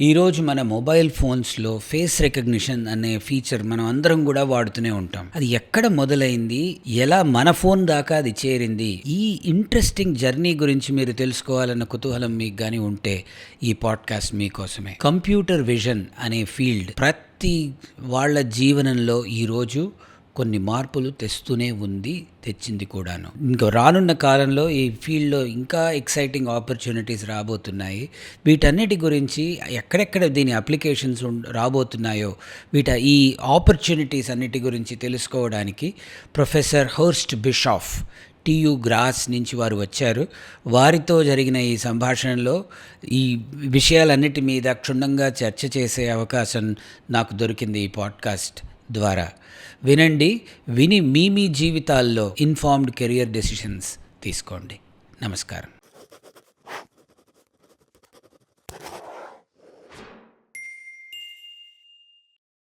ఈరోజు మన మొబైల్ ఫోన్స్లో ఫేస్ రికగ్నిషన్ అనే ఫీచర్ మనం అందరం కూడా వాడుతూనే ఉంటాం. అది ఎక్కడ మొదలైంది? ఎలా మన ఫోన్ దాకా అది చేరింది? ఈ ఇంట్రెస్టింగ్ జర్నీ గురించి మీరు తెలుసుకోవాలన్న కుతూహలం మీకు కానీ ఉంటే ఈ పాడ్కాస్ట్ మీకోసమే. కంప్యూటర్ విజన్ అనే ఫీల్డ్ ప్రతి వాళ్ళ జీవనంలో ఈరోజు కొన్ని మార్పులు తెస్తూనే ఉంది తెచ్చింది కూడాను. ఇంకా రానున్న కాలంలో ఈ ఫీల్డ్లో ఇంకా ఎక్సైటింగ్ ఆపర్చునిటీస్ రాబోతున్నాయి. వీటన్నిటి గురించి ఎక్కడెక్కడ దీని అప్లికేషన్స్ రాబోతున్నాయో వీట ఈ ఆపర్చునిటీస్ అన్నిటి గురించి తెలుసుకోవడానికి professor Horst Bischof TU Graz నుంచి వారు వచ్చారు. వారితో జరిగిన ఈ సంభాషణలో ఈ విషయాలన్నిటి మీద క్షుణ్ణంగా చర్చ చేసే అవకాశం నాకు దొరికింది ఈ పాడ్కాస్ట్. ద్వారా. వినండి విని మీ మీ జీవితాల్లో ఇన్ఫార్మ్డ్ కెరియర్ డెసిషన్స్ తీసుకోండి. నమస్కారం.